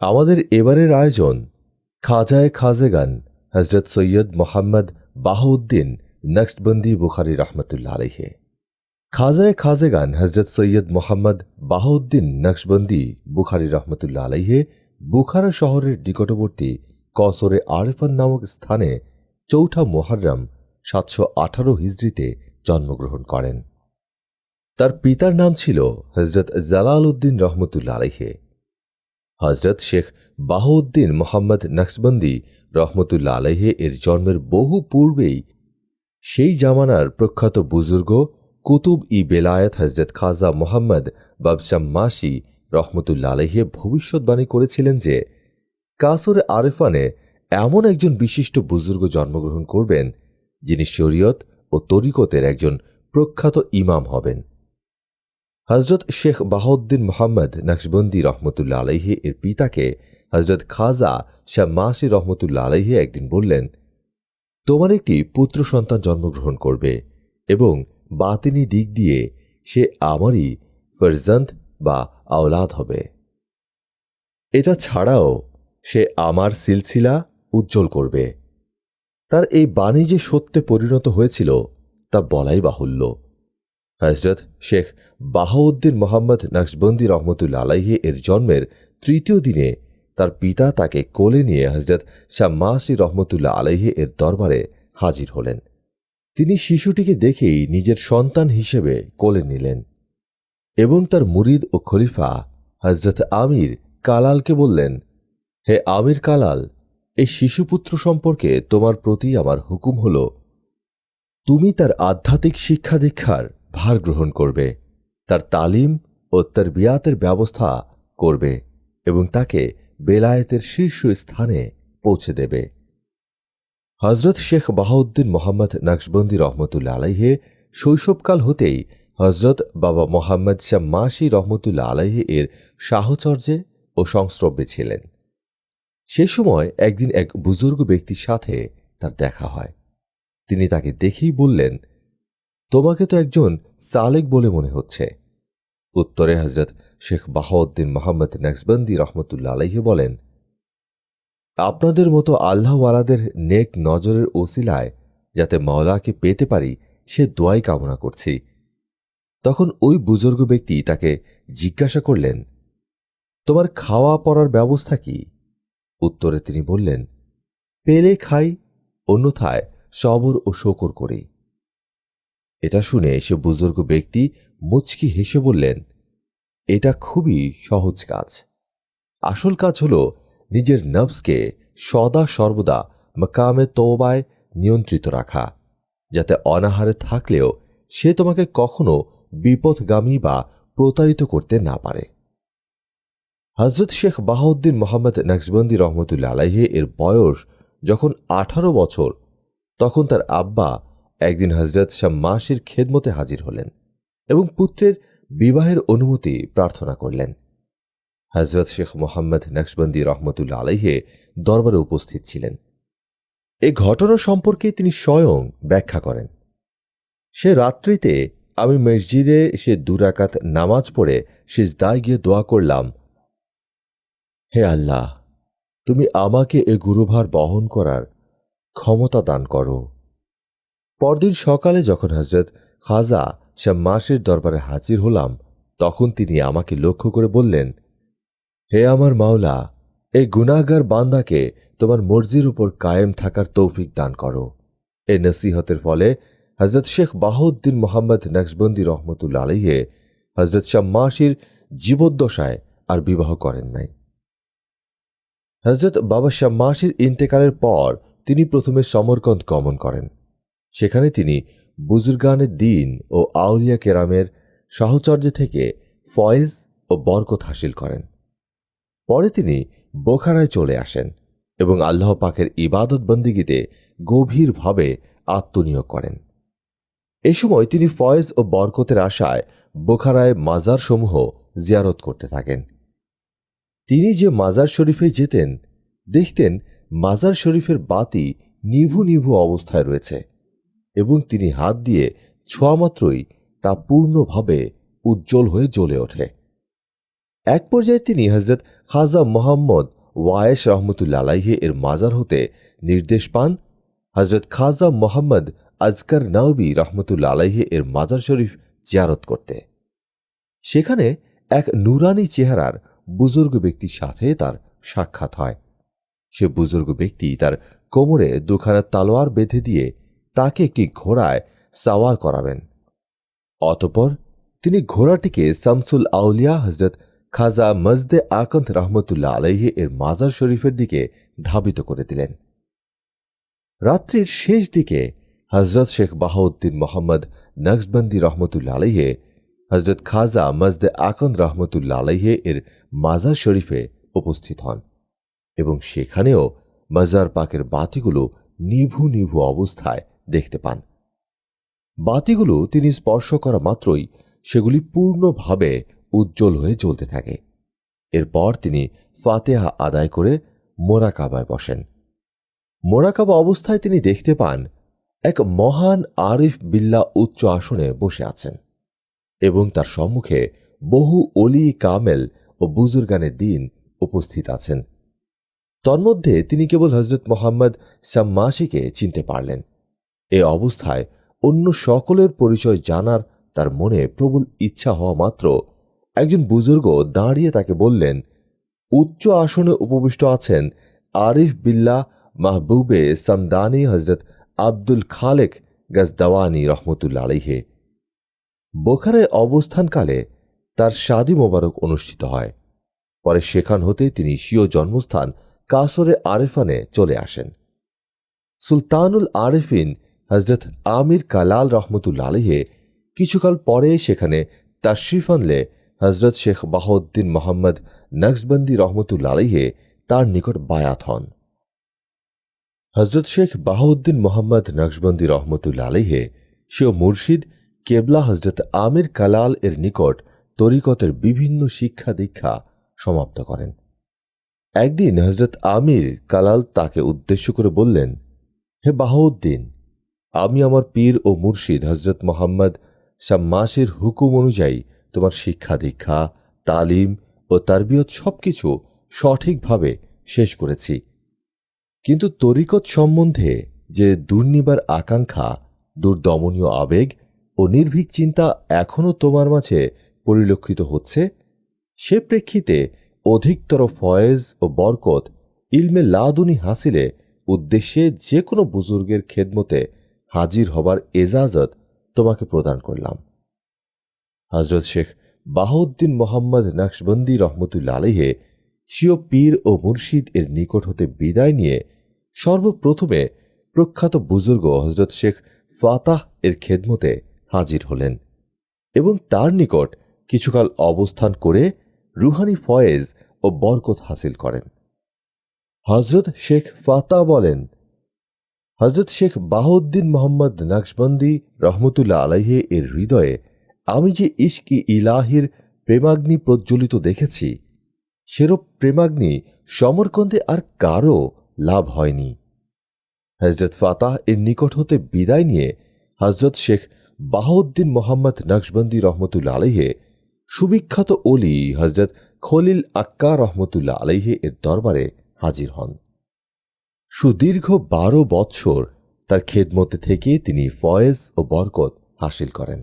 আমাদের এবারের আয়োজন খাজায় খাজেগান হজরত সৈয়দ মোহাম্মদ বাহাউদ্দিন, নকশবন্দি বুখারি রহমতুল্লা আলহে খাজায় খাজেগান Hazrat Syed Mohammad Bahauddin, Naqshbandi Bukhari রহমতুল্লা আলহে বুখারা শহরের নিকটবর্তী কসরে আরেফান নামক স্থানে চৌঠা মোহাররম সাতশো আঠারো হিজড়িতে জন্মগ্রহণ করেন। তার পিতার নাম ছিল হজরত জালাল উদ্দিন রহমতুল্লা আলহে হজরত শেখ বাহাউদ্দিন মোহাম্মদ নকশবন্দি রহমতুল্লা আলহে এর জন্মের বহু পূর্বেই সেই জামানার প্রখ্যাত বুজুর্গ কুতুব ই বেলায়েত হজরত খাজা মোহাম্মদ বাবশাম মাসি রহমতুল্লা আলহে ভবিষ্যৎবাণী করেছিলেন যে, কাসরে আরেফানে এমন একজন বিশিষ্ট বুজুর্গ জন্মগ্রহণ করবেন যিনি শরীয়ত ও তরিকতের একজন প্রখ্যাত ইমাম হবেন। হজরত শেখ বাহাউদ্দিন মোহাম্মদ নকশবন্দি রহমতুল্লা আলহি এর পিতাকে হজরত খাজা শাহ মাসি রহমতুল্লা আলহি একদিন বললেন, তোমার একটি পুত্র সন্তান জন্মগ্রহণ করবে এবং বাতিনি দিক দিয়ে সে আমারই ফরজন্ত বা আওলাদ হবে। এটা ছাড়াও সে আমার সিলসিলা উজ্জ্বল করবে। তার এই বাণী যে সত্যে পরিণত হয়েছিল তা বলাই বাহুল্য। হজরত শেখ বাহাউদ্দিন মোহাম্মদ নকশবন্দি রহমতুল্লা আলাহি এর জন্মের তৃতীয় দিনে তার পিতা তাকে কোলে নিয়ে হজরত শাহ শাম্মাসি রহমতুল্লাহ আলাহি এর দরবারে হাজির হলেন। তিনি শিশুটিকে দেখেই নিজের সন্তান হিসেবে কোলে নিলেন এবং তার মুরিদ ও খলিফা হজরত আমির কালালকে বললেন, হে আমির কালাল, এই শিশুপুত্র সম্পর্কে তোমার প্রতি আমার হুকুম হল, তুমি তার আধ্যাত্মিক শিক্ষা দীক্ষার ভার গ্রহণ করবে, তার তালিম ও তার বিয়াতের ব্যবস্থা করবে এবং তাকে বেলায়েতের শীর্ষ স্থানে পৌঁছে দেবে। হজরত শেখ বাহাউদ্দিন মোহাম্মদ নকশবন্দি রহমতুল্লা আলাইহে শৈশবকাল হতেই হজরত বাবা মোহাম্মদ শাহ মাসি রহমতুল্লা আলাইহে এর সাহচর্যে ও সংস্রব্যে ছিলেন। সে সময় একদিন এক বুজুর্গ ব্যক্তির সাথে তার দেখা হয়। তিনি তাকে দেখেই বললেন তোমাকে তো একজন সালেক বলে মনে হচ্ছে। উত্তরে হজরত শেখ বাহাউদ্দিন মোহাম্মদ নকশবন্দি রহমতুল্লা আলাইহে বলেন, আপনাদের মতো আল্লাহওয়ালাদের নেক নজরের ওসিলায় যাতে মাওলাকে পেতে পারি, সে দোয়াই কামনা করছি। তখন ওই বুজুর্গ ব্যক্তি তাকে জিজ্ঞাসা করলেন, তোমার খাওয়া পড়ার ব্যবস্থা কি? উত্তরে তিনি বললেন, পেলে খাই, অন্যথায় সবর ও শকর করি। এটা শুনে সে বুজুর্গ ব্যক্তি মুচকি হেসে বললেন, এটা খুবই সহজ কাজ। আসল কাজ হল নিজের নবসকে সদা সর্বদা মকামে তৌবায় নিয়ন্ত্রিত রাখা, যাতে অনাহারে থাকলেও সে তোমাকে কখনো বিপথগামী বা প্রতারিত করতে না পারে। হজরত শেখ বাহাউদ্দিন মোহাম্মদ নকশবন্দি রহমতুল্লা আলাহে এর বয়স যখন আঠারো বছর, তখন তার আব্বা একদিন হজরত শাহ মাসির খেদমতে হাজির হলেন এবং পুত্রের বিবাহের অনুমতি প্রার্থনা করলেন। হজরত শেখ মোহাম্মদ নকশবন্দি রহমতুল্লা আলাইহে দরবারে উপস্থিত ছিলেন। এ ঘটনা সম্পর্কে তিনি স্বয়ং ব্যাখ্যা করেন। সে রাত্রিতে আমি মসজিদে সে দুরাকাত নামাজ পড়ে সিজদায় গিয়ে দোয়া করলাম, হে আল্লাহ, তুমি আমাকে এ গুরুভার বহন করার ক্ষমতা দান করো। পরদিন সকালে যখন হজরত খাজা মাসের দরবারে হাজির হলাম, তখন তিনি আমাকে লক্ষ্য করে বললেন, হে আমার মাওলা, এই গুনাগার বান্দাকে তোমার মর্জির উপর কায়েম থাকার তৌফিক দান করো। এ নসিহতের ফলে হজরত শেখ বাহাউদ্দিন মোহাম্মদ নকশবন্দি রহমতুল্লা আলহে হজরত শাহ শাম্মাসির জীবদ্দশায় আর বিবাহ করেন নাই। হজরত বাবা শাহ শাম্মাসির ইন্তেকালের পর তিনি প্রথমে সমরকন্দ গমন করেন। সেখানে তিনি বুজুর্গানের দিন ও আউলিয়া কেরামের সাহচর্য থেকে ফয়েজ ও বরকত হাসিল করেন। পরে তিনি বোখারায় চলে আসেন এবং আল্লাহ পাকের ইবাদত বন্দিগিতে গভীরভাবে আত্মনিয়োগ করেন। এ সময় তিনি ফয়েজ ও বরকতের আশায় বোখারায় মাজারসমূহ জিয়ারত করতে থাকেন। তিনি যে মাজার শরীফে যেতেন, দেখতেন মাজার শরীফের বাতি নিভু নিভু অবস্থায় রয়েছে। এবং তিনি হাত দিয়ে ছোঁয়া মাত্রই তা পূর্ণভাবে উজ্জ্বল হয়ে জ্বলে ওঠে। এক পর্যায়ে তিনি হজরত খাজা মোহাম্মদ ওয়ায়েশ রহমতুল্লা আলাইহে এর মাজার হতে নির্দেশ পান হজরত খাজা মোহাম্মদ আজকার নাওবি রহমতুল্লা আলাইহে এর মাজার শরীফ জিয়ারত করতে। সেখানে এক নুরানি চেহারার বুজুর্গ ব্যক্তির সাথে তার সাক্ষাৎ হয়। সে বুজুর্গ ব্যক্তি তার কোমরে দুখানা তালোয়ার বেঁধে দিয়ে তাকে একটি ঘোড়ায় সাওয়ার করাবেন। অতপর তিনি ঘোড়াটিকে শামসুল আউলিয়া হজরত খাজা মজদে আকন্ত রহমতুল্লাহ আলাইহে এর মাজার শরীফের দিকে ধাবিত করে দিলেন। রাত্রির শেষ দিকে হজরত শেখ বাহাউদ্দিন মোহাম্মদ নকশবন্দি রহমতুল্লা আলাইহে হজরত খাজা মজদে আকন্দ রহমতুল্লা আলাইহে এর মাজার শরীফে উপস্থিত হন এবং সেখানেও মাজার পাকের বাতিগুলো নিভু নিভু অবস্থায় দেখতে পান। বাতিগুলো তিনি স্পর্শ করা মাত্রই সেগুলি পূর্ণভাবে উজ্জ্বল হয়ে জ্বলতে থাকে। এরপর তিনি ফাতেহা আদায় করে মোরাকাবায় বসেন। মোরাকাবা অবস্থায় তিনি দেখতে পান এক মহান আরিফ বিল্লা উচ্চ আসনে বসে আছেন এবং তার সম্মুখে বহু অলি কামেল ও বুজুর্গানের দিন উপস্থিত আছেন। তন্মধ্যে তিনি কেবল হজরত মোহাম্মদ সাম্মাসিকে চিনতে পারলেন। এ অবস্থায় অন্য সকলের পরিচয় জানার তার মনে প্রবল ইচ্ছা হওয়া মাত্র। একজন বুজুর্গ দাঁড়িয়ে তাকে বললেন, উচ্চ আসনে উপবিষ্ট আছেন আরিফ বিল্লাহ মাহবুবে সামদানি হজরত আব্দুল খালেক গজদাওয়ানি রহমতুল্লা আলিহে বোখারায় অবস্থানকালে তার শাদি মোবারক অনুষ্ঠিত হয়। পরে সেখান হতে তিনি স্বীয় জন্মস্থান কাসরে আরেফানে চলে আসেন। সুলতানুল আরেফিন হজরত আমির কালাল রহমতুল্লা আলিহে কিছুকাল পরে সেখানে তাশরিফ আনলে হজরত শেখ বাহউদ্দিন মোহাম্মদ নকশবন্দি রহমতুল্লা আলিহে তার নিকট বায়াত হন। হজরত শেখ বাহাউদ্দিন মোহাম্মদ নকশবন্দি রহমতুল্লা আলিহে সেও মুর্শিদ কেবলা হজরত আমির কালাল এর নিকট তরিকতের বিভিন্ন শিক্ষা দীক্ষা সমাপ্ত করেন। একদিন হজরত আমির কালাল তাকে উদ্দেশ্য করে বললেন, হে বাহাউদ্দিন আমি আমার পীর ও মুর্শিদ হজরত মোহাম্মদ শাম্মাসের হুকুম অনুযায়ী তোমার শিক্ষা, দীক্ষা, তালিম ও তারবিয়ত সবকিছু সঠিকভাবে শেষ করেছি। কিন্তু তরিকত সম্বন্ধে যে দুর্নিবার আকাঙ্ক্ষা, দুর্দমনীয় আবেগ ও নির্ভীক চিন্তা এখনও তোমার মাঝে পরিলক্ষিত হচ্ছে, সে প্রেক্ষিতে অধিকতর ফয়েজ ও বরকত ইলমে লাদুনি হাসিলে উদ্দেশ্যে যে কোনো বুজুর্গের খেদমতে হাজির হবার এজাজত তোমাকে প্রদান করলাম। হজরত শেখ বাহাউদ্দিন মোহাম্মদ নকশবন্দি রহমতুল্লা আলহে স্বীয় পীর ও মুর্শিদ এর নিকট হতে বিদায় নিয়ে সর্বপ্রথমে প্রখ্যাত বুজুর্গ হজরত শেখ ফাতাহ এর খেদমতে হাজির হলেন এবং তার নিকট কিছুকাল অবস্থান করে রুহানি ফয়েজ ও বরকত হাসিল করেন। হজরত শেখ ফাতা বলেন হজরত শেখ বাহউদ্দিন মোহাম্মদ নকশবন্দি রহমতুল্লাহ আলাইহে এর হৃদয়ে আমি যে ইস্কি ইলাহির প্রেমাগ্নি প্রজ্বলিত দেখেছি, সেরূপ প্রেমাগ্নি সমরকন্দে আর কারও লাভ হয়নি। হজরত ফাতাহ এর নিকট হতে বিদায় নিয়ে হজরত শেখ বাহউদ্দিন মোহাম্মদ নকশবন্দি রহমতুল্লা আলহে সুবিখ্যাত অলি হজরত খলিল আক্কা রহমতুল্লাহ আলহে এর দরবারে হাজির হন। সুদীর্ঘ বারো বৎসর তার খেদমতে থেকে তিনি ফয়েজ ও বরকত হাসিল করেন।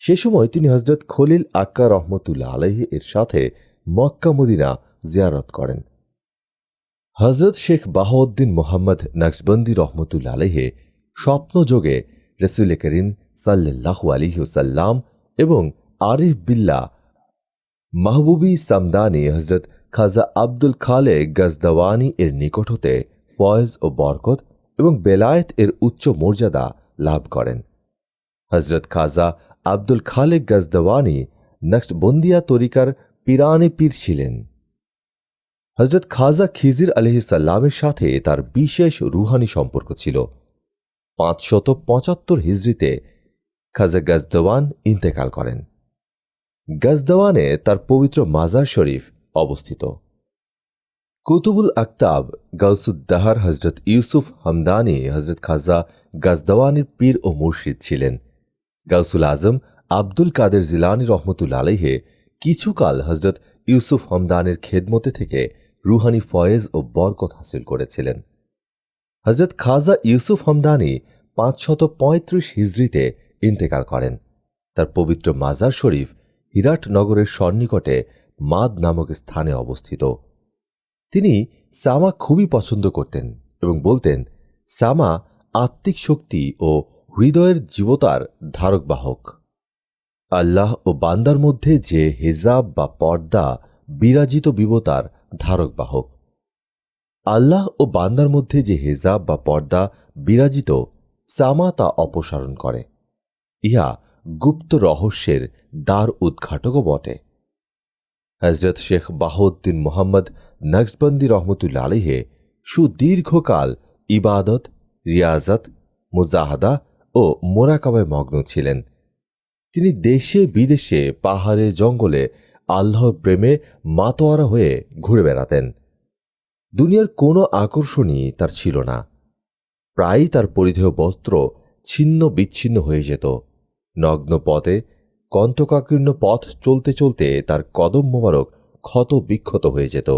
সে সময় তিনি হজরত খলিল আক্কা রহমতুল্লাহ আলহি এর সাথে মক্কা মদিনা জিয়ারত করেন। হজরত শেখ বাহাউদ্দিন মোহাম্মদ নকশবন্দি রহমতুল আলহে স্বপ্নযোগে রসুল করিম সাল্লাহু আলিহাসাল্লাম এবং আরিফ বিল্লা মাহবুবি সামদানি হজরত খাজা আব্দুল খালে গজদাওয়ানি এর নিকট হতে ফয়েজ ও বরকত এবং বেলায়েত এর উচ্চ মর্যাদা লাভ করেন। হজরত খাজা আব্দুল খালেক গজদাওয়ানি নকশবন্দিয়া তরিকার পিরানে পীর ছিলেন। হজরত খাজা খিজির আলহিসাল্লামের সাথে তার বিশেষ রুহানি সম্পর্ক ছিল। পাঁচশত পঁচাত্তর হিজড়িতে খাজা গজদওয়ান ইন্তেকাল করেন। গজদওয়ানে তার পবিত্র মাজার শরীফ অবস্থিত। কুতুবুল আক্তাব, গাউসুদ্দাহার হজরত ইউসুফ হামদানি, হজরত খাজা গজদওয়ানির পীর ও মুর্শিদ ছিলেন। গাউসুল আজম, আব্দুল কাদের জিলানি রহমতুল আলহে কিছুকাল হজরত ইউসুফ হমদানের খেদমতে থেকে রুহানি ফয়েজ ও বরকত হাসিল করেছিলেন। হজরত খাজা ইউসুফ হমদানি পাঁচশত পঁয়ত্রিশ হিজড়িতে ইন্তেকাল করেন। তার পবিত্র মাজার শরীফ হিরাট নগরের সন্নিকটে মাদ নামক স্থানে অবস্থিত। তিনি সামা খুবই পছন্দ করতেন এবং বলতেন, সামা আত্মিক শক্তি ও হৃদয়ের জীবতার ধারক বাহক আল্লাহ ও বান্দার মধ্যে যে হেজাব বা পর্দা বিরাজিত বিবতার ধারক বাহক আল্লাহ ও বান্দার মধ্যে যে হেজাব বা পর্দা বিরাজিত, সামা তা অপসারণ করে। ইহা গুপ্ত রহস্যের দ্বার উদ্ঘাটকও বটে। হজরত শেখ বাহউদ্দিন মোহাম্মদ নকশবন্দি রহমতুল্লা আলিহে সুদীর্ঘকাল ইবাদত, রিয়াজত, মুজাহাদা ও মোরাকাবায় মগ্ন ছিলেন। তিনি দেশে বিদেশে পাহাড়ে, জঙ্গলে আল্লাহর প্রেমে মাতোয়ারা হয়ে ঘুরে বেড়াতেন। দুনিয়ার কোনো আকর্ষণই তার ছিল না। প্রায়ই তার পরিধেয় বস্ত্র ছিন্ন বিচ্ছিন্ন হয়ে যেত। নগ্ন পথে কন্তকাকীর্ণ পথ চলতে চলতে তার কদম মোবারক ক্ষত বিক্ষত হয়ে যেত।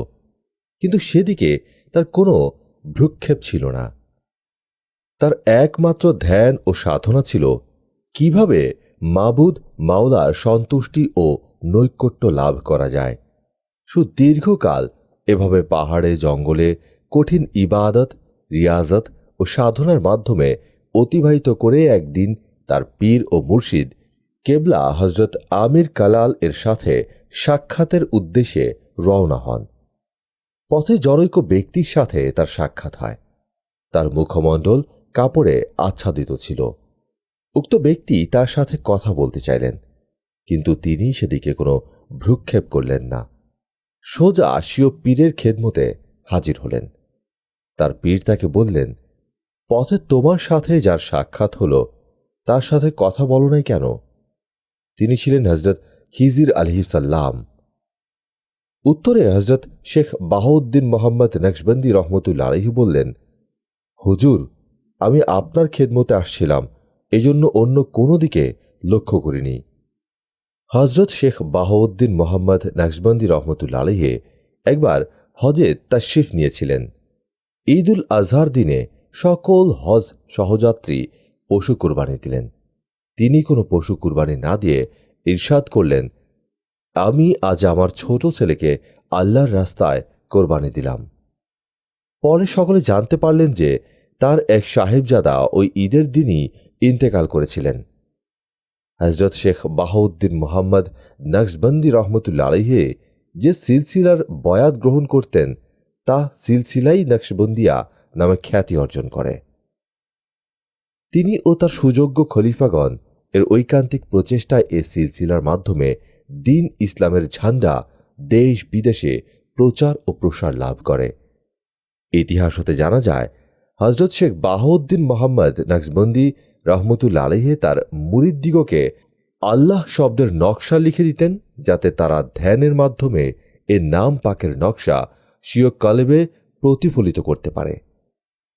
কিন্তু সেদিকে তার কোনো ভ্রুক্ষেপ ছিল না। তার একমাত্র ধ্যান ও সাধনা ছিল কীভাবে মাবুদ মাওলার সন্তুষ্টি ও নৈকট্য লাভ করা যায়। সুদীর্ঘকাল এভাবে পাহাড়ে, জঙ্গলে কঠিন ইবাদত, রিয়াজত ও সাধনার মাধ্যমে অতিবাহিত করে একদিন তার পীর ও মুর্শিদ কেবলা হজরত আমির কালাল এর সাথে সাক্ষাতের উদ্দেশ্যে রওনা হন। পথে জনৈক ব্যক্তির সাথে তার সাক্ষাৎ হয়। তার মুখমণ্ডল কাপড়ে আচ্ছাদিত ছিল। উক্ত ব্যক্তি তার সাথে কথা বলতে চাইলেন, কিন্তু তিনি সেদিকে কোনো ভ্রুক্ষেপ করলেন না। সোজা আসিও পীরের খেদমতে হাজির হলেন। তার পীর তাকে বললেন, পথে তোমার সাথে যার সাক্ষাৎ হলো, তার সাথে কথা বলো নাই কেন? তিনি ছিলেন হজরত খিজির আলহিসাল্লাম উত্তরে হজরত শেখ বাহাউদ্দিন মোহাম্মদ নকশবন্দি রহমতুল্লা আলহি বললেন, হুজুর, আমি আপনার খেদমতে আসছিলাম, এজন্য অন্য কোনো দিকে লক্ষ্য করিনি। হজরত শেখ বাহাউদ্দিন মোহাম্মদ নকশবন্দি রহমতুল্লা আলহে একবার হজে তাশরিফ নিয়েছিলেন। ঈদুল আজহার দিনে সকল হজ সহযাত্রী পশু কোরবানি দিলেন। তিনি কোনো পশু কুরবানি না দিয়ে ইরশাদ করলেন, আমি আজ আমার ছোট ছেলেকে আল্লাহর রাস্তায় কোরবানি দিলাম। পরে সকলে জানতে পারলেন যে তার এক সাহেবজাদা ওই ঈদের দিনই ইন্তেকাল করেছিলেন। হজরত শেখ বাহাউদ্দিন মোহাম্মদ নকশবন্দি রহমতুল্লা আলহে যে সিলসিলার বয়াত গ্রহণ করতেন, তা সিলসিলাই নকশবন্দিয়া নামে খ্যাতি অর্জন করে। তিনি ও তার সুযোগ্য খলিফাগণ এর ঐকান্তিক প্রচেষ্টায় এ সিলসিলার মাধ্যমে দিন ইসলামের ঝান্ডা দেশ বিদেশে প্রচার ও প্রসার লাভ করে। ইতিহাস হতে জানা যায় হজরত শেখ বাহাউদ্দিন মোহাম্মদ নকশবন্দি রহমতুল্লা আলহে তার মুরিদ্দিগকে আল্লাহ শব্দের নকশা লিখে দিতেন যাতে তারা ধ্যানের মাধ্যমে এ নাম পাকের নকশা স্বীয় কলেবে প্রতিফলিত করতে পারে।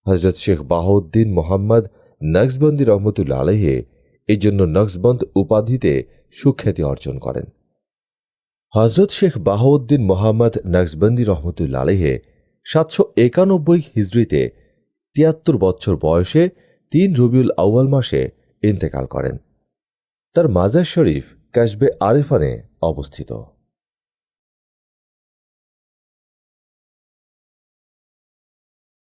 হজরত শেখ বাহাউদ্দিন মোহাম্মদ নকশবন্দি রহমতুল্লা আলহে এই জন্য নকশবন্দ উপাধিতে সুখ্যাতি অর্জন করেন। হজরত শেখ বাহাউদ্দিন মোহাম্মদ নকশবন্দি রহমতুল্লা আলহে সাতশো একানব্বই হিজড়িতে তিয়াত্তর বছর বয়সে তিন রবিউল আউয়াল মাসে ইন্তেকাল করেন। তার মাজার শরীফ কাশবে আরেফানে অবস্থিত।